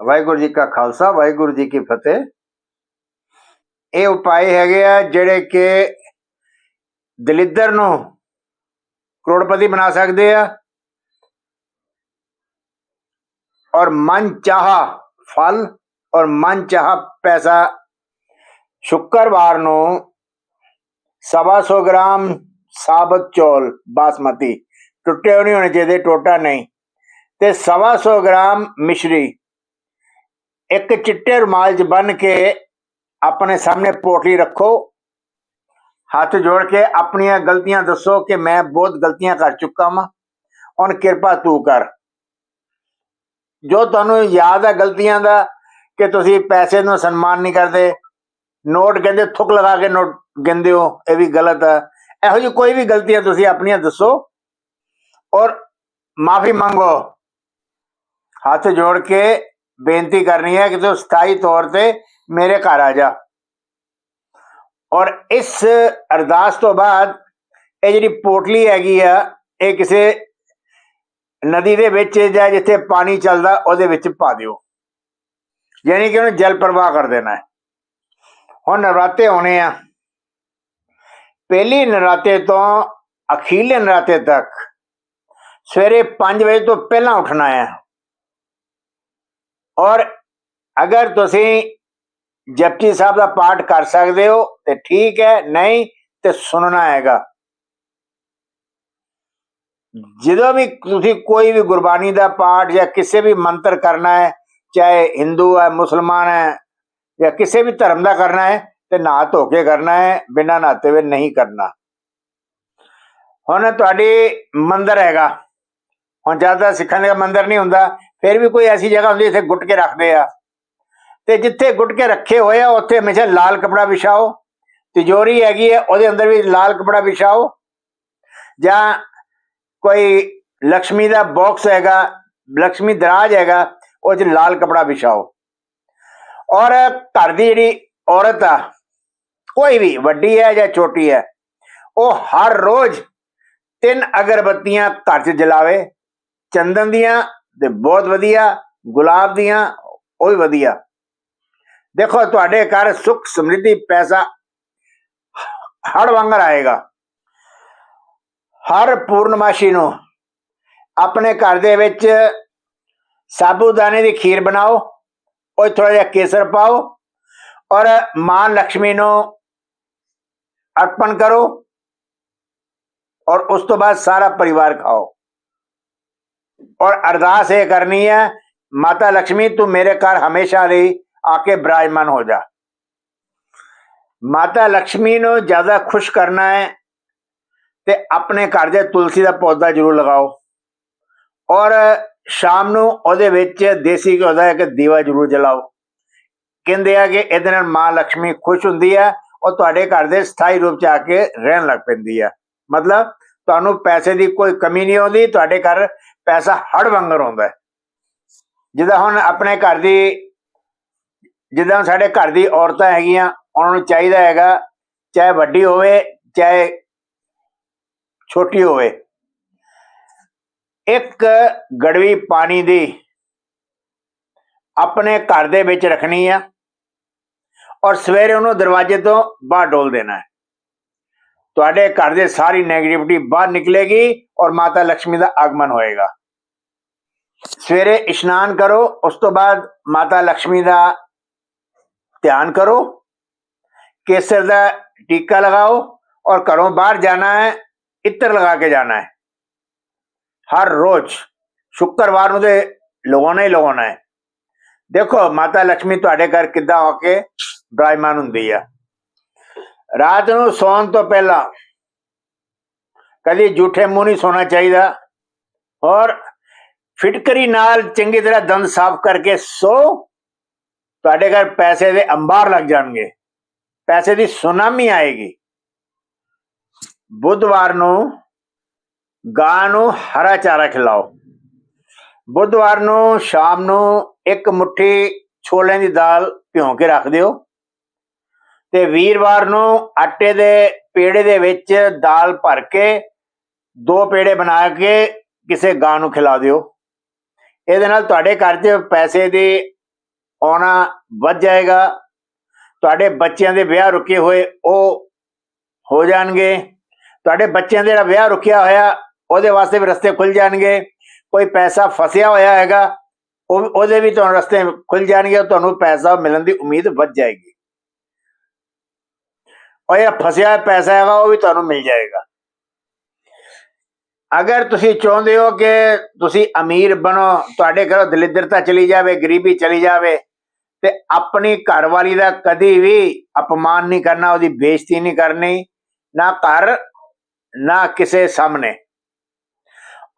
ਵਾਹਿਗੁਰੂ ਜੀ ਕਾ ਖਾਲਸਾ, ਵਾਹਿਗੁਰੂ ਜੀ ਕੀ ਫਤਿਹ। ਇਹ ਉਪਾਏ ਹੈਗੇ ਆ ਜਿਹੜੇ ਕਿ ਦਲਿੱਦਰ ਨੂੰ ਕਰੋੜਪਤੀ ਬਣਾ ਸਕਦੇ ਆ ਔਰ ਮਨ ਚਾਹਾ ਫਲ ਔਰ ਮਨ ਚਾਹਾ ਪੈਸਾ ਸ਼ੁੱਕਰਵਾਰ ਨੂੰ ਸਵਾ ਸੌ ਗ੍ਰਾਮ ਸਾਬਤ ਚੌਲ ਬਾਸਮਤੀ ਟੁੱਟੇ ਹੋਏ ਨਹੀਂ ਹੋਣੇ ਚਾਹੀਦੇ, ਟੋਟਾ ਨਹੀਂ। ਤੇ ਸਵਾ ਸੌ ਗ੍ਰਾਮ ਮਿਸ਼ਰੀ ਇੱਕ ਚਿੱਟੇ ਰੁਮਾਲ 'ਚ ਬੰਨ ਕੇ ਆਪਣੇ ਸਾਹਮਣੇ ਪੋਟਲੀ ਰੱਖੋ। ਹੱਥ ਜੋੜ ਕੇ ਆਪਣੀਆਂ ਗਲਤੀਆਂ ਦੱਸੋ ਕਿ ਮੈਂ ਬਹੁਤ ਗਲਤੀਆਂ ਕਰ ਚੁੱਕਾ ਹਾਂ ਹੁਣ ਕਿਰਪਾ ਤੂੰ ਕਰ। ਜੋ ਤੁਹਾਨੂੰ ਯਾਦ ਹੈ ਗਲਤੀਆਂ ਦਾ ਕਿ ਤੁਸੀਂ ਪੈਸੇ ਨੂੰ ਸਨਮਾਨ ਨਹੀਂ ਕਰਦੇ, ਨੋਟ ਕਹਿੰਦੇ ਥੁੱਕ ਲਗਾ ਕੇ ਨੋਟ ਗਿੰਦੇ ਹੋ, ਇਹ ਵੀ ਗਲਤ ਹੈ। ਇਹੋ ਜਿਹੀ ਕੋਈ ਵੀ ਗਲਤੀਆਂ ਤੁਸੀਂ ਆਪਣੀਆਂ ਦੱਸੋ। ਔਰ ਮਾਫੀ ਮੰਗੋ। ਹੱਥ ਜੋੜ ਕੇ ਬੇਨਤੀ ਕਰਨੀ ਹੈ ਕਿ ਤੂੰ ਸਥਾਈ ਤੌਰ ਤੇ ਮੇਰੇ ਘਰ ਆ ਜਾ। ਔਰ ਇਸ ਅਰਦਾਸ ਤੋਂ ਬਾਅਦ ਇਹ ਜਿਹੜੀ ਪੋਟਲੀ ਹੈਗੀ ਆ, ਇਹ ਕਿਸੇ ਨਦੀ ਦੇ ਵਿੱਚ ਜਾਂ ਜਿੱਥੇ ਪਾਣੀ ਚੱਲਦਾ, ਉਹਦੇ ਵਿੱਚ ਪਾ ਦਿਓ। ਯਾਨੀ ਕਿ ਉਹਨੂੰ ਜਲ ਪ੍ਰਵਾਹ ਕਰ ਦੇਣਾ ਹੈ। ਹੁਣ ਨਰਾਤੇ ਹੋਣੇ ਆ। ਪਹਿਲੀ ਨਰਾਤੇ ਤੋਂ ਅਖੀਰਲੇ ਨਰਾਤੇ ਤੱਕ ਸਵੇਰੇ 5 ਵਜੇ ਤੋਂ ਪਹਿਲਾਂ ਉੱਠਣਾ ਹੈ। ਔਰ ਅਗਰ ਤੁਸੀਂ ਜਪਜੀ ਸਾਹਿਬ ਦਾ ਪਾਠ ਕਰ ਸਕਦੇ ਹੋ, ਤੇ ਠੀਕ ਹੈ, ਨਹੀਂ, ਤੇ ਸੁਣਨਾ ਹੈਗਾ। ਜਦੋਂ ਵੀ ਤੁਸੀਂ ਕੋਈ ਵੀ ਗੁਰਬਾਣੀ ਦਾ ਪਾਠ ਜਾਂ ਕਿਸੇ ਵੀ ਮੰਤਰ ਕਰਨਾ ਹੈ, ਚਾਹੇ ਹਿੰਦੂ ਹੈ ਮੁਸਲਮਾਨ ਹੈ, ਜਾਂ ਕਿਸੇ ਵੀ ਧਰਮ ਦਾ ਕਰਨਾ ਹੈ, ਤੇ ਨਹਾ ਧੋ ਕੇ ਕਰਨਾ ਹੈ, ਬਿਨਾਂ ਨਹਾਤੇ ਹੋਏ ਨਹੀਂ ਕਰਨਾ। ਹੁਣ ਤੁਹਾਡੀ ਮੰਦਰ ਹੈਗਾ। ਹੁਣ ਜ਼ਿਆਦਾ ਸਿੱਖਾਂ ਦੇ ਮੰਦਰ ਨਹੀਂ ਹੁੰਦਾ। ਫਿਰ ਵੀ ਕੋਈ ਐਸੀ ਜਗ੍ਹਾ ਹੁੰਦੀ ਜਿੱਥੇ ਗੁੱਟ ਕੇ ਰੱਖਦੇ ਆ। ਤੇ ਜਿੱਥੇ ਗੁੱਟ ਕੇ ਰੱਖੇ ਹੋਏ ਆ, ਉੱਥੇ ਹਮੇਸ਼ਾ ਲਾਲ ਕਪੜਾ ਵਿਛਾਓ। ਤਿਜੋਰੀ ਹੈਗੀ ਹੈ ਉਹਦੇ ਅੰਦਰ ਵੀ ਲਾਲ ਕਪੜਾ ਵਿਛਾਓ। ਜਾਂ ਕੋਈ ਲక్ష్ਮੀ ਦਾ ਬਾਕਸ ਹੈਗਾ ਲక్ష్ਮੀ ਦਰਾਜ ਹੈਗਾ, ਉਹ 'ਚ ਲਾਲ ਕਪੜਾ ਵਿਛਾਓ। ਔਰ ਘਰ ਦੀ ਜਿਹੜੀ ਔਰਤ ਆ, ਕੋਈ ਵੀ ਵੱਡੀ ਹੈ ਜਾਂ ਛੋਟੀ ਹੈ, ਉਹ ਹਰ ਰੋਜ਼ ਤਿੰਨ ਅਗਰਬੱਤੀਆਂ ਘਰ 'ਚ ਜਲਾਵੇ, ਚੰਦਨ ਦੀਆਂ ਤੇ ਬਹੁਤ ਵਧੀਆ, ਗੁਲਾਬ ਦੀਆਂ, ਉਹ ਵੀ ਵਧੀਆ। ਦੇਖੋ, ਤੁਹਾਡੇ ਘਰ ਸੁੱਖ, ਸਮਰਿੱਧੀ, ਪੈਸਾ ਹੜ ਵਾਂਗਰ ਆਏਗਾ। ਹਰ ਪੂਰਨਮਾਸ਼ੀ ਨੂੰ ਆਪਣੇ ਘਰ ਦੇ ਵਿੱਚ ਸਾਬੂਦਾਨੇ ਦੀ ਖੀਰ ਬਣਾਓ, ਉਹ ਥੋੜਾ ਜਿਹਾ ਕੇਸਰ ਪਾਓ ਔਰ ਮਾਂ ਲక్ష్ਮੀ ਨੂੰ ਅਰਪਣ ਕਰੋ ਔਰ ਉਸ ਤੋਂ ਬਾਅਦ ਸਾਰਾ ਪਰਿਵਾਰ ਖਾਓ। ਔਰ ਅਰਦਾਸ ਇਹ ਕਰਨੀ ਹੈ, ਮਾਤਾ लक्ष्मी ਤੂੰ ਮੇਰੇ ਘਰ ਹਮੇਸ਼ਾ ਲਈ ਆ ਕੇ ਬਰਾਜਮਾਨ ਹੋ ਜਾ। ਮਾਤਾ ਲక్ష్ਮੀ ਨੂੰ ਜ਼ਿਆਦਾ ਖੁਸ਼ ਕਰਨਾ ਹੈ ਤੇ ਆਪਣੇ ਘਰ ਦੇ ਤੁਲਸੀ ਦਾ ਪੌਦਾ ਜ਼ਰੂਰ ਲਗਾਓ। ਔਰ ਸ਼ਾਮ ਨੂੰ ਉਹਦੇ ਵਿੱਚ ਦੇਸੀ ਘਿਓ ਦਾ ਇੱਕ ਦੀਵਾ ਜ਼ਰੂਰ ਜਲਾਓ। ਕਹਿੰਦੇ ਆ ਕਿ ਇਹਦੇ ਨਾਲ ਮਾਂ ਲక్ష్ਮੀ ਖੁਸ਼ ਹੁੰਦੀ ਹੈ ਔਰ ਤੁਹਾਡੇ ਘਰ ਦੇ ਸਥਾਈ ਰੂਪ ਚ ਆ ਕੇ ਰਹਿਣ ਲੱਗ ਪੈਂਦੀ ਹੈ। ਮਤਲਬ ਤੁਹਾਨੂੰ ਪੈਸੇ ਦੀ ਕੋਈ ਕਮੀ ਨਹੀਂ ਆਉਂਦੀ, ਤੁਹਾਡੇ ਘਰ ਪੈਸਾ ਹੜ ਵਾਂਗਰ ਆਉਂਦਾ ਜਿੱਦਾਂ ਹੁਣ ਆਪਣੇ ਘਰ ਦੀ, ਜਿੱਦਾਂ ਸਾਡੇ ਘਰ ਦੀ ਔਰਤਾਂ ਹੈਗੀਆਂ, ਉਹਨਾਂ ਨੂੰ ਚਾਹੀਦਾ ਹੈਗਾ, ਚਾਹੇ ਵੱਡੀ ਹੋਵੇ, ਚਾਹੇ ਛੋਟੀ ਹੋਵੇ। ਇੱਕ ਗੜਵੀ ਪਾਣੀ ਦੀ ਆਪਣੇ ਘਰ ਦੇ ਵਿੱਚ ਰੱਖਣੀ ਆ ਔਰ ਸਵੇਰੇ ਉਹਨੂੰ ਦਰਵਾਜ਼ੇ ਤੋਂ ਬਾਹਰ ਡੋਲ ਦੇਣਾ ਹੈ। ਤੁਹਾਡੇ ਘਰ ਦੇ ਸਾਰੀ 네ਗੇਟਿਵਿਟੀ ਬਾਹਰ ਨਿਕਲੇਗੀ ਔਰ ਮਾਤਾ ਲక్ష్ਮੀ ਦਾ ਆਗਮਨ ਹੋਏਗਾ। ਸਵੇਰੇ ਇਸ਼ਨਾਨ ਕਰੋ, ਉਸ ਤੋਂ ਬਾਅਦ ਮਾਤਾ ਲక్ష్ਮੀ ਦਾ ਧਿਆਨ ਕਰੋ, ਕੇਸਰ ਦਾ ਟੀਕਾ ਲਗਾਓ ਔਰ ਘਰੋਂ ਬਾਹਰ ਜਾਣਾ ਹੈ, ਇੱਤਰ ਲਗਾ ਕੇ ਜਾਣਾ ਹੈ। ਹਰ ਰੋਜ਼ ਸ਼ੁੱਕਰਵਾਰ ਨੂੰ ਤੇ ਲਗਾਉਣਾ ਹੀ ਲਗਾਉਣਾ ਹੈ। ਦੇਖੋ ਮਾਤਾ ਲక్ష్ਮੀ ਤੁਹਾਡੇ ਘਰ ਕਿੱਦਾਂ ਆ ਕੇ ਬ੍ਰਾਇਮਾਨ ਹੁੰਦੀ ਆ। ਰਾਤ ਨੂੰ ਸੌਣ ਤੋਂ ਪਹਿਲਾਂ ਕਦੀ ਝੂਠੇ ਮੂੰਹ ਨਹੀਂ ਸੋਣਾ ਚਾਹੀਦਾ ਔਰ ਫਿਟਕਰੀ ਨਾਲ ਚੰਗੀ ਤਰ੍ਹਾਂ ਦੰਦ ਸਾਫ਼ ਕਰਕੇ ਸੋ ਤੁਹਾਡੇ ਘਰ ਪੈਸੇ ਦੇ ਅੰਬਾਰ ਲੱਗ ਜਾਣਗੇ। ਪੈਸੇ ਦੀ ਸੁਨਾਮੀ ਆਏਗੀ। ਬੁੱਧਵਾਰ ਨੂੰ ਗਾਂ ਨੂੰ ਹਰਾ ਚਾਰਾ ਖਿਲਾਓ। ਬੁੱਧਵਾਰ ਨੂੰ ਸ਼ਾਮ ਨੂੰ ਇੱਕ ਮੁੱਠੀ ਛੋਲਿਆਂ ਦੀ ਦਾਲ ਭਿਉਂ ਕੇ ਰੱਖ ਦਿਓ। ਤੇ ਵੀਰਵਾਰ ਨੂੰ ਆਟੇ ਦੇ ਪੇੜੇ ਦੇ ਵਿੱਚ ਦਾਲ ਭਰ ਕੇ ਦੋ ਪੇੜੇ ਬਣਾ ਕੇ ਕਿਸੇ ਗਾਂ ਨੂੰ ਖਿਲਾ ਦਿਓ। ਇਹਦੇ ਨਾਲ ਤੁਹਾਡੇ ਘਰ 'ਚ ਪੈਸੇ ਦੀ ਆਉਣਾ ਵੱਧ ਜਾਏਗਾ। ਤੁਹਾਡੇ ਬੱਚਿਆਂ ਦੇ ਵਿਆਹ ਰੁਕੇ ਹੋਏ ਉਹ ਹੋ ਜਾਣਗੇ। ਤੁਹਾਡੇ ਬੱਚਿਆਂ ਦੇ ਜਿਹੜਾ ਵਿਆਹ ਰੁਕਿਆ ਹੋਇਆ, ਉਹਦੇ ਵਾਸਤੇ ਵੀ ਰਸਤੇ ਖੁੱਲ ਜਾਣਗੇ। ਕੋਈ ਪੈਸਾ ਫਸਿਆ ਹੋਇਆ ਹੈਗਾ ਉਹਦੇ ਵੀ ਤੁਹਾਨੂੰ ਰਸਤੇ ਖੁੱਲ ਜਾਣਗੇ, ਤੁਹਾਨੂੰ ਪੈਸਾ ਮਿਲਣ ਦੀ ਉਮੀਦ ਵੱਧ ਜਾਏਗੀ। ਔਰ ਇਹ ਫਸਿਆ ਪੈਸਾ ਹੈਗਾ, ਉਹ ਵੀ ਤੁਹਾਨੂੰ ਮਿਲ ਜਾਏਗਾ। ਅਗਰ ਤੁਸੀਂ ਚਾਹੁੰਦੇ ਹੋ ਕਿ ਤੁਸੀਂ ਅਮੀਰ ਬਣੋ, ਤੁਹਾਡੇ ਘਰੋਂ ਦਲਿੱਦਰਤਾ ਚਲੀ ਜਾਵੇ, ਗਰੀਬੀ ਚਲੀ ਜਾਵੇ, ਤੇ ਆਪਣੀ ਘਰਵਾਲੀ ਦਾ ਕਦੀ ਵੀ ਅਪਮਾਨ ਨਹੀਂ ਕਰਨਾ, ਉਹਦੀ ਬੇਇੱਜ਼ਤੀ ਨਹੀਂ ਕਰਨੀ, ਨਾ ਘਰ, ਨਾ ਕਿਸੇ ਸਾਹਮਣੇ।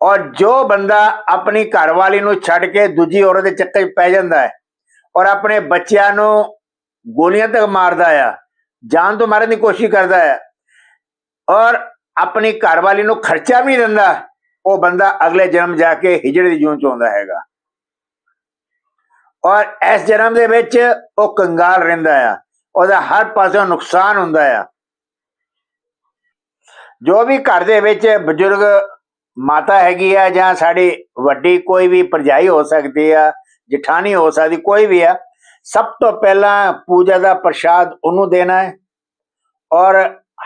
ਔਰ ਜੋ ਬੰਦਾ ਆਪਣੀ ਘਰਵਾਲੀ ਨੂੰ ਛੱਡ ਕੇ ਦੂਜੀ ਔਰਤ ਦੇ ਚੱਕਰ 'ਚ ਪੈ ਜਾਂਦਾ ਹੈ, ਔਰ ਆਪਣੇ ਬੱਚਿਆਂ ਨੂੰ ਗੋਲੀਆਂ ਤੱਕ ਮਾਰਦਾ ਆ ਜਾਨ ਤੋਂ ਮਾਰਨ ਦੀ ਕੋਸ਼ਿਸ਼ ਕਰਦਾ ਹੈ। ਔਰ ਆਪਣੀ ਘਰਵਾਲੀ ਨੂੰ ਖਰਚਾ ਵੀ ਨਹੀਂ ਦਿੰਦਾ। ਉਹ ਬੰਦਾ ਅਗਲੇ ਜਨਮ ਜਾ ਕੇ ਹਿਜੜੇ ਦੀ ਜੂਨ ਚ ਆਉਂਦਾ ਹੈਗਾ। ਔਰ ਇਸ ਜਨਮ ਦੇ ਵਿੱਚ ਉਹ ਕੰਗਾਲ ਰਹਿੰਦਾ ਆ। ਉਹਦਾ ਹਰ ਪਾਸੋਂ ਨੁਕਸਾਨ ਹੁੰਦਾ ਆ। ਜੋ ਵੀ ਘਰ ਦੇ ਵਿੱਚ ਬਜ਼ੁਰਗ ਮਾਤਾ ਹੈਗੀ ਆ ਜਾਂ ਸਾਡੀ ਵੱਡੀ ਕੋਈ ਵੀ ਪਰਜਾਈ ਹੋ ਸਕਦੀ ਆ, ਜਠਾਣੀ ਹੋ ਸਕਦੀ, ਕੋਈ ਵੀ ਆ ਸਭ ਤੋਂ ਪਹਿਲਾਂ ਪੂਜਾ ਦਾ ਪ੍ਰਸ਼ਾਦ ਉਹਨੂੰ ਦੇਣਾ ਹੈ ਔਰ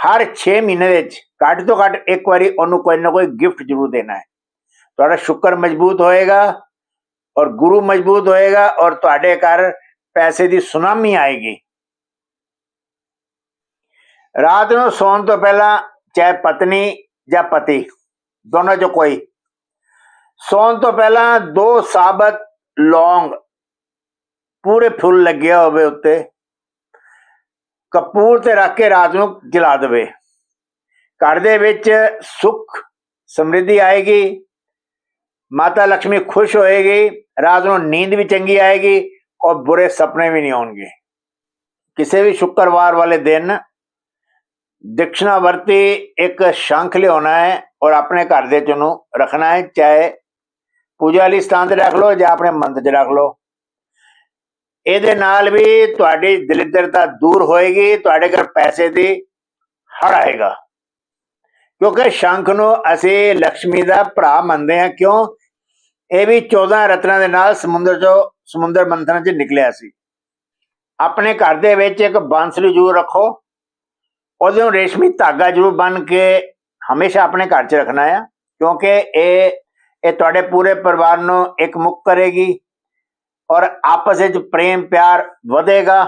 ਹਰ 6 ਮਹੀਨੇ ਵਿੱਚ ਘੱਟ ਤੋਂ ਘੱਟ ਇੱਕ ਵਾਰੀ ਉਹਨੂੰ ਕੋਈ ਨਾ ਕੋਈ ਗਿਫਟ ਜ਼ਰੂਰ ਦੇਣਾ ਹੈ। ਤੁਹਾਡਾ ਸ਼ੁਕਰ ਮਜ਼ਬੂਤ ਹੋਏਗਾ ਔਰ ਗੁਰੂ ਮਜ਼ਬੂਤ ਹੋਏਗਾ ਔਰ ਤੁਹਾਡੇ ਘਰ ਪੈਸੇ ਦੀ ਸੁਨਾਮੀ ਆਏਗੀ। ਰਾਤ ਨੂੰ ਸੌਣ ਤੋਂ ਪਹਿਲਾਂ ਚਾਹੇ ਪਤਨੀ ਜਾਂ ਪਤੀ, ਦੋਨੋਂ ਚੋਂ ਕੋਈ। ਸੌਣ ਤੋਂ ਪਹਿਲਾਂ ਦੋ ਸਾਬਤ ਲੌਂਗ ਪੂਰੇ ਫੁੱਲ ਲੱਗਿਆ ਹੋਵੇ ਉੱਤੇ, ਕਪੂਰ ਤੇ ਰੱਖ ਕੇ ਰਾਤ ਨੂੰ ਜਲਾ ਦੇਵੇ। ਘਰ ਦੇ ਵਿੱਚ ਸੁੱਖ, ਸਮਰਿੱਧੀ ਆਏਗੀ, ਮਾਤਾ ਲక్ష్ਮੀ ਖੁਸ਼ ਹੋਏਗੀ, ਰਾਤ ਨੂੰ ਨੀਂਦ ਵੀ ਚੰਗੀ ਆਏਗੀ, ਔਰ ਬੁਰੇ ਸੁਪਨੇ ਵੀ ਨਹੀਂ ਆਉਣਗੇ। ਕਿਸੇ ਵੀ ਸ਼ੁੱਕਰਵਾਰ ਵਾਲੇ ਦਿਨ ਦਕਸ਼ਨਾਵਰਤੀ ਇੱਕ ਸ਼ੰਖ ਲਿਆਉਣਾ ਹੈ ਔਰ ਆਪਣੇ ਘਰ ਦੇ ਚ ਉਹਨੂੰ ਰੱਖਣਾ ਹੈ, ਚਾਹੇ ਪੂਜਾ ਵਾਲੀ ਸਥਾਨ ਤੇ ਰੱਖ ਲਓ ਜਾਂ ਆਪਣੇ ਮੰਦਰ 'ਚ ਰੱਖ ਲਓ। ਇਹਦੇ ਨਾਲ ਵੀ ਤੁਹਾਡੀ ਦਲਿੱਦਰਤਾ ਦੂਰ ਹੋਏਗੀ, ਤੁਹਾਡੇ ਘਰ ਪੈਸੇ ਦੀ ਹੜ ਆਏਗਾ। ਕਿਉਂਕਿ ਸ਼ੰਖ ਨੂੰ ਅਸੀਂ ਲక్ష్ਮੀ ਦਾ ਭਰਾ ਮੰਨਦੇ ਹਾਂ, ਕਿਉਂ? ਇਹ ਵੀ 14 ਰਤਨਾਂ ਦੇ ਨਾਲ ਸਮੁੰਦਰ ਚੋਂ, ਸਮੁੰਦਰ ਮੰਥਨ ਚ ਨਿਕਲਿਆ ਸੀ। ਆਪਣੇ ਘਰ ਦੇ ਵਿੱਚ ਇੱਕ ਬਾਂਸਰੀ ਜ਼ਰੂਰ ਰੱਖੋ। ਉਹਦੇ ਨੂੰ ਰੇਸ਼ਮੀ ਧਾਗਾ ਜ਼ਰੂਰ ਬੰਨ ਕੇ ਹਮੇਸ਼ਾ ਆਪਣੇ ਘਰ 'ਚ ਰੱਖਣਾ ਆ, ਕਿਉਂਕਿ ਇਹ ਇਹ ਤੁਹਾਡੇ ਪੂਰੇ ਪਰਿਵਾਰ ਨੂੰ ਇੱਕ ਮੁਕ ਕਰੇਗੀ। ਔਰ ਆਪਸ ਵਿੱਚ ਪ੍ਰੇਮ ਪਿਆਰ ਵਧੇਗਾ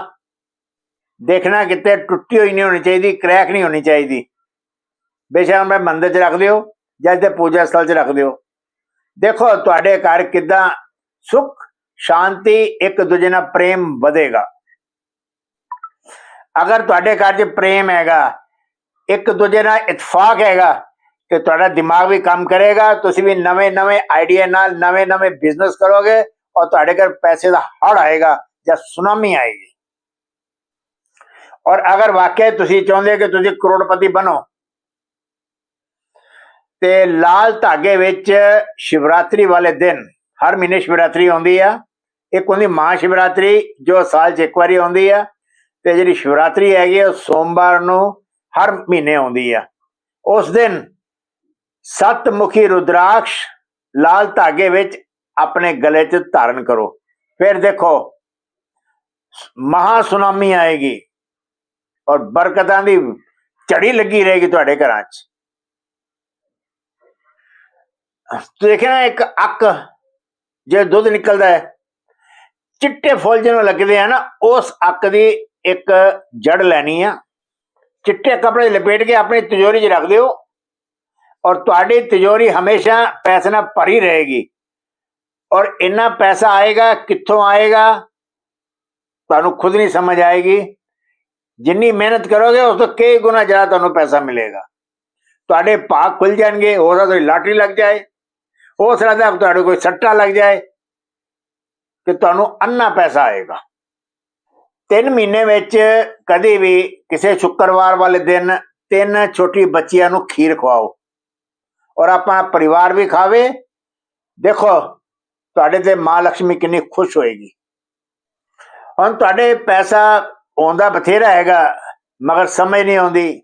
ਦੇਖਣਾ ਕਿਤੇ ਟੁੱਟੀ ਹੋਈ ਨਹੀਂ ਹੋਣੀ ਚਾਹੀਦੀ ਕ੍ਰੈਕ ਨਹੀਂ ਹੋਣੀ ਚਾਹੀਦੀ ਬੇਸ਼ੱਕ ਮੈਂ ਮੰਦਰ 'ਚ ਰੱਖ ਦਿਓ ਜਾਂ ਤੇ ਪੂਜਾ ਸਥਲ 'ਚ ਰੱਖ ਦਿਓ ਦੇਖੋ ਤੁਹਾਡੇ ਘਰ ਕਿਦਾਂ ਸੁਖ ਸ਼ਾਂਤੀ ਇੱਕ ਦੂਜੇ ਨਾਲ ਪ੍ਰੇਮ ਵਧੇਗਾ ਅਗਰ ਤੁਹਾਡੇ ਘਰ 'ਚ ਪ੍ਰੇਮ ਹੈਗਾ ਇੱਕ ਦੂਜੇ ਨਾਲ ਇਤਫਾਕ ਹੈਗਾ ਤੇ ਤੁਹਾਡਾ ਦਿਮਾਗ ਵੀ ਕੰਮ ਕਰੇਗਾ ਤੁਸੀਂ ਵੀ ਨਵੇਂ ਨਵੇਂ ਆਈਡੀਆ ਨਾਲ ਨਵੇਂ ਨਵੇਂ ਬਿਜ਼ਨਸ ਕਰੋਗੇ ਔਰ ਤੁਹਾਡੇ ਘਰ ਪੈਸੇ ਦਾ ਹੜ ਆਏਗਾ ਜਾਂ ਸੁਨਾਮੀ ਆਏਗੀ। ਔਰ ਅਗਰ ਵਾਕਿਆ ਤੁਸੀਂ ਚਾਹੁੰਦੇ ਕਿ ਤੁਸੀਂ ਕਰੋੜਪਤੀ ਬਣੋ, ਤੇ ਲਾਲ ਧਾਗੇ ਵਿੱਚ ਸ਼ਿਵਰਾਤਰੀ ਵਾਲੇ ਦਿਨ, ਹਰ ਮਹੀਨੇ ਸ਼ਿਵਰਾਤਰੀ ਆਉਂਦੀ ਆ। ਇੱਕ ਹੁੰਦੀ ਮਹਾ ਸ਼ਿਵਰਾਤਰੀ, ਜੋ ਸਾਲ 'ਚ ਇੱਕ ਵਾਰੀ ਆਉਂਦੀ ਆ। ਤੇ ਜਿਹੜੀ ਸ਼ਿਵਰਾਤਰੀ ਹੈਗੀ ਉਹ ਸੋਮਵਾਰ ਨੂੰ ਹਰ ਮਹੀਨੇ ਆਉਂਦੀ ਆ। ਉਸ ਦਿਨ ਸਤਮੁਖੀ ਰੁਦਰਾਕਸ਼ ਲਾਲ ਧਾਗੇ ਵਿੱਚ ਆਪਣੇ ਗਲੇ 'ਚ ਧਾਰਨ ਕਰੋ। ਫਿਰ ਦੇਖੋ, ਮਹਾ ਸੁਨਾਮੀ ਆਏਗੀ ਔਰ ਬਰਕਤਾਂ ਦੀ ਝੜੀ ਲੱਗੀ ਰਹੇਗੀ ਤੁਹਾਡੇ ਘਰਾਂ 'ਚ। ਦੇਖਿਆ ਇੱਕ ਅੱਕ ਜੇ ਦੁੱਧ ਨਿਕਲਦਾ ਹੈ, ਚਿੱਟੇ ਫੁੱਲ ਜਿਹਨੂੰ ਲੱਗਦੇ ਆ ਨਾ, ਉਸ ਅੱਕ ਦੀ ਇੱਕ ਜੜ ਲੈਣੀ ਆ। ਚਿੱਟੇ ਕੱਪੜੇ ਲਪੇਟ ਕੇ ਆਪਣੀ ਤਿਜੋਰੀ 'ਚ ਰੱਖ ਦਿਓ ਔਰ ਤੁਹਾਡੀ ਤਿਜੋਰੀ ਹਮੇਸ਼ਾ ਪੈਸੇ ਨਾਲ ਭਰੀ ਰਹੇਗੀ। ਔਰ ਇੰਨਾ ਪੈਸਾ ਆਏਗਾ, ਕਿੱਥੋਂ ਆਏਗਾ, ਤੁਹਾਨੂੰ ਖੁਦ ਨਹੀਂ ਸਮਝ ਆਏਗੀ। ਜਿੰਨੀ ਮਿਹਨਤ ਕਰੋਗੇ, ਉਸ ਤੋਂ ਕਈ ਗੁਣਾ ਜ਼ਿਆਦਾ ਤੁਹਾਨੂੰ ਪੈਸਾ ਮਿਲੇਗਾ। ਤੁਹਾਡੇ ਭਾਗ ਖੁੱਲ ਜਾਣਗੇ, ਹੋ ਸਕਦਾ ਲਾਟਰੀ ਲੱਗ ਜਾਏ, ਹੋ ਸਕਦਾ ਤੁਹਾਡੇ ਕੋਈ ਸੱਟਾ ਲੱਗ ਜਾਏ ਕਿ ਤੁਹਾਨੂੰ ਅੰਨਾ ਪੈਸਾ ਆਏਗਾ। ਤਿੰਨ ਮਹੀਨੇ ਵਿੱਚ ਕਦੇ ਵੀ ਕਿਸੇ ਸ਼ੁੱਕਰਵਾਰ ਵਾਲੇ ਦਿਨ ਤਿੰਨ ਛੋਟੀ ਬੱਚੀਆਂ ਨੂੰ ਖੀਰ ਖਵਾਓ। ਔਰ ਆਪਣਾ ਪਰਿਵਾਰ ਵੀ ਖਾਵੇ, ਦੇਖੋ ਤੁਹਾਡੇ ਤੇ ਮਾਂ ਲక్ష్ਮੀ ਕਿੰਨੀ ਖੁਸ਼ ਹੋਏਗੀ। ਹੁਣ ਤੁਹਾਡੇ ਪੈਸਾ ਆਉਂਦਾ ਬਥੇਰਾ ਹੈਗਾ, ਮਗਰ ਸਮਝ ਨਹੀਂ ਆਉਂਦੀ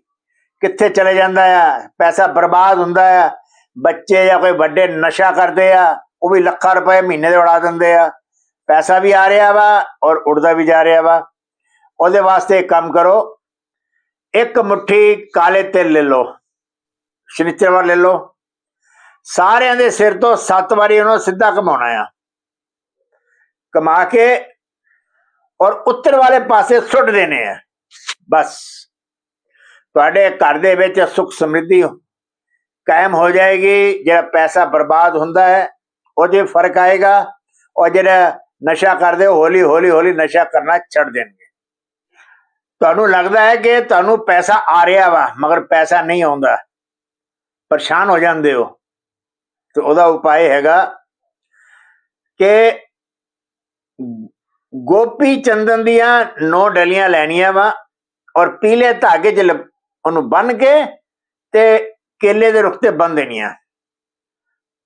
ਕਿੱਥੇ ਚਲੇ ਜਾਂਦਾ ਆ, ਪੈਸਾ ਬਰਬਾਦ ਹੁੰਦਾ ਆ, ਬੱਚੇ ਜਾਂ ਕੋਈ ਵੱਡੇ ਨਸ਼ਾ ਕਰਦੇ ਆ, ਉਹ ਵੀ ਲੱਖਾਂ ਰੁਪਏ ਮਹੀਨੇ ਦੇ ਉਡਾ ਦਿੰਦੇ ਆ। ਪੈਸਾ ਵੀ ਆ ਰਿਹਾ ਵਾ ਔਰ ਉੜਦਾ ਵੀ ਜਾ ਰਿਹਾ ਵਾ। ਉਹਦੇ ਵਾਸਤੇ ਇੱਕ ਕੰਮ ਕਰੋ, ਇੱਕ ਮੁਠੀ ਕਾਲੇ ਤਿਲ ਲੈ ਲਓ, ਸ਼ਨੀਚਰਵਾਰ ਲੈ ਲਓ। ਸਾਰਿਆਂ ਦੇ ਸਿਰ ਤੋਂ ਸੱਤ ਵਾਰੀ ਉਹਨੂੰ ਸਿੱਧਾ ਕਮਾਉਣਾ ਆ। ਕਮਾ ਕੇ ਔਰ ਉੱਤਰ ਵਾਲੇ ਪਾਸੇ ਸੁੱਟ ਦੇਣੇ ਆ। ਬਸ। ਤੁਹਾਡੇ ਘਰ ਦੇ ਵਿੱਚ ਸੁਖ ਸਮਰਿੱਧੀ ਕਾਇਮ ਹੋ ਜਾਏਗੀ। ਜਿਹੜਾ ਪੈਸਾ ਬਰਬਾਦ ਹੁੰਦਾ ਹੈ, ਉਹਦੇ ਫ਼ਰਕ ਆਏਗਾ। ਔਰ ਜਿਹੜਾ ਨਸ਼ਾ ਕਰਦੇ, ਹੌਲੀ ਹੌਲੀ ਹੌਲੀ ਨਸ਼ਾ ਕਰਨਾ ਛੱਡ ਦੇਣਗੇ। ਤੁਹਾਨੂੰ ਲੱਗਦਾ ਹੈ ਕਿ ਤੁਹਾਨੂੰ ਪੈਸਾ ਆ ਰਿਹਾ ਵਾ, ਮਗਰ ਪੈਸਾ ਨਹੀਂ ਆਉਂਦਾ। ਪਰੇਸ਼ਾਨ ਹੋ ਜਾਂਦੇ ਹੋ। ਤੇ ਉਹਦਾ ਉਪਾਅ ਹੈਗਾ ਕਿ ਗੋਪੀ ਚੰਦਨ ਦੀਆਂ ਨੌ ਡਲੀਆਂ ਲੈਣੀਆਂ ਵਾ ਔਰ ਪੀਲੇ ਧਾਗੇ 'ਚ ਉਹਨੂੰ ਬੰਨ ਕੇ ਤੇ ਕੇਲੇ ਦੇ ਰੁੱਖ ਤੇ ਬੰਨ ਦੇਣੀਆਂ।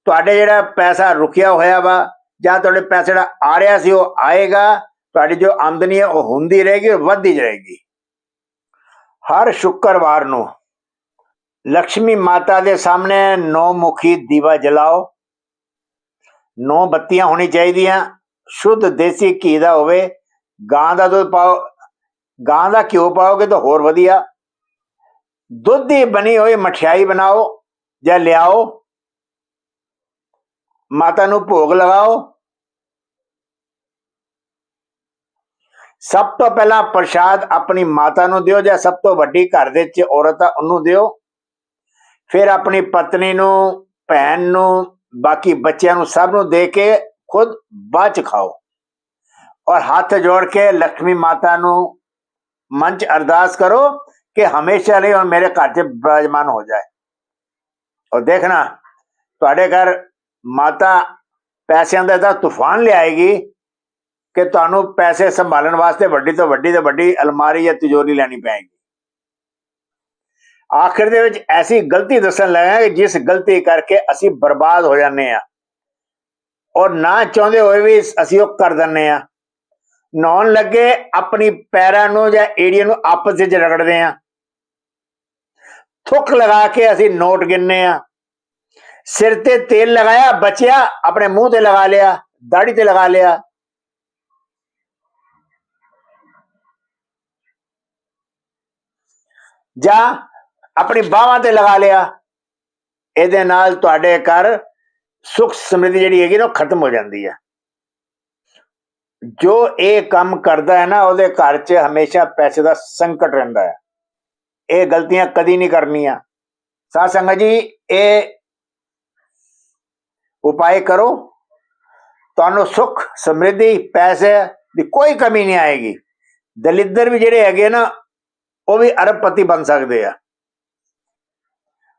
ਤੁਹਾਡੇ ਜਿਹੜਾ ਪੈਸਾ ਰੁਕਿਆ ਹੋਇਆ ਵਾ ਜਾਂ ਤੁਹਾਡੇ ਪੈਸੇ ਜਿਹੜਾ ਆ ਰਿਹਾ ਸੀ ਉਹ ਆਏਗਾ, ਤੁਹਾਡੀ ਜੋ ਆਮਦਨੀ ਹੈ ਉਹ ਹੁੰਦੀ ਰਹੇਗੀ ਔਰ ਵੱਧਦੀ ਜਾਏਗੀ। ਹਰ ਸ਼ੁੱਕਰਵਾਰ ਨੂੰ ਲక్ష్ਮੀ ਮਾਤਾ ਦੇ ਸਾਹਮਣੇ ਨੌ ਮੁਖੀ ਦੀਵਾ ਜਲਾਓ ਨੌ ਬੱਤੀਆਂ ਹੋਣੀ ਚਾਹੀਦੀਆਂ ਸ਼ੁੱਧ ਦੇਸੀ ਘੀ ਦਾ ਹੋਵੇ ਗਾਂ ਦਾ ਦੁੱਧ ਪਾਓ ਗਾਂ ਦਾ ਘਿਓ ਪਾਓਗੇ ਤਾਂ ਹੋਰ ਵਧੀਆ ਦੁੱਧ ਦੀ ਬਣੀ ਹੋਈ ਮਠਿਆਈ ਬਣਾਓ ਜਾਂ ਲਿਆਓ ਮਾਤਾ ਨੂੰ ਭੋਗ ਲਗਾਓ ਸਭ ਤੋਂ ਪਹਿਲਾਂ ਪ੍ਰਸ਼ਾਦ ਆਪਣੀ ਮਾਤਾ ਨੂੰ ਦਿਓ ਜਾਂ ਸਭ ਤੋਂ ਵੱਡੀ ਘਰ ਦੇ ਵਿੱਚ ਔਰਤ ਆ ਉਹਨੂੰ ਦਿਓ ਫਿਰ ਆਪਣੀ ਪਤਨੀ ਨੂੰ, ਭੈਣ ਨੂੰ, ਬਾਕੀ ਬੱਚਿਆਂ ਨੂੰ ਸਭ ਨੂੰ ਦੇ ਕੇ ਖੁਦ ਬਾਅਦ ਚ ਖਾਓ। ਔਰ ਹੱਥ ਜੋੜ ਕੇ ਲక్ష్ਮੀ ਮਾਤਾ ਨੂੰ ਮਨ ਚ ਅਰਦਾਸ ਕਰੋ ਕਿ ਹਮੇਸ਼ਾ ਲਈ ਉਹ ਮੇਰੇ ਘਰ 'ਚ ਬਿਰਾਜਮਾਨ ਹੋ ਜਾਏ। ਔਰ ਦੇਖਣਾ, ਤੁਹਾਡੇ ਘਰ ਮਾਤਾ ਪੈਸਿਆਂ ਦਾ ਤਾਂ ਤੂਫਾਨ ਲਿਆਏਗੀ ਕਿ ਤੁਹਾਨੂੰ ਪੈਸੇ ਸੰਭਾਲਣ ਵਾਸਤੇ ਵੱਡੀ ਤੋਂ ਵੱਡੀ ਤੋਂ ਵੱਡੀ ਅਲਮਾਰੀ ਜਾਂ ਤਿਜੋਰੀ ਲੈਣੀ ਪਏਗੀ। ਆਖਿਰ ਦੇ ਵਿੱਚ ਐਸੀ ਗਲਤੀ ਦੱਸਣ ਲੱਗਾ ਕਿ ਜਿਸ ਗਲਤੀ ਕਰਕੇ ਅਸੀਂ ਬਰਬਾਦ ਹੋ ਜਾਂਦੇ ਆ ਔਰ ਨਾ ਚਾਹੁੰਦੇ ਹੋਏ ਵੀ ਅਸੀਂ ਉਹ ਕਰ ਦਿੰਦੇ ਆ ਨਹਾਉਣ ਲੱਗੇ ਆਪਣੀ ਪੈਰਾਂ ਨੂੰ ਜਾਂ ਏੜੀਆਂ ਨੂੰ ਆਪਸ ਵਿੱਚ ਰਗੜਦੇ ਆ ਥੁੱਕ ਲਗਾ ਕੇ ਅਸੀਂ ਨੋਟ ਗਿਣਨੇ ਆ ਸਿਰ ਤੇ ਤੇਲ ਲਗਾਇਆ, ਬਚਿਆ, ਆਪਣੇ ਮੂੰਹ ਤੇ ਲਗਾ ਲਿਆ ਦਾੜੀ ਤੇ ਲਗਾ ਲਿਆ। ਜਾਂ ਆਪਣੀ ਬਾਹਾਂ ਤੇ ਲਗਾ ਲਿਆ। ਇਹਦੇ ਨਾਲ ਤੁਹਾਡੇ ਘਰ ਸੁਖ ਸਮਰਿੱਧੀ ਜਿਹੜੀ ਹੈਗੀ ਨਾ ਉਹ ਖਤਮ ਹੋ ਜਾਂਦੀ ਹੈ ਜੋ ਇਹ ਕੰਮ ਕਰਦਾ ਹੈ ਨਾ, ਉਹਦੇ ਘਰ 'ਚ ਹਮੇਸ਼ਾ ਪੈਸੇ ਦਾ ਸੰਕਟ ਰਹਿੰਦਾ ਹੈ। ਇਹ ਗਲਤੀਆਂ ਕਦੀ ਨਹੀਂ ਕਰਨੀਆਂ। ਸਾਧ ਸੰਗਤ ਜੀ, ਇਹ ਉਪਾਏ ਕਰੋ। ਤੁਹਾਨੂੰ ਸੁਖ, ਸਮਰਿੱਧੀ, ਪੈਸੇ ਦੀ ਕੋਈ ਕਮੀ ਨਹੀਂ ਆਏਗੀ। ਦਲਿੱਦਰ ਵੀ ਜਿਹੜੇ ਹੈਗੇ ਨਾ, ਉਹ ਵੀ ਅਰਬਪਤੀ ਬਣ ਸਕਦੇ ਆ।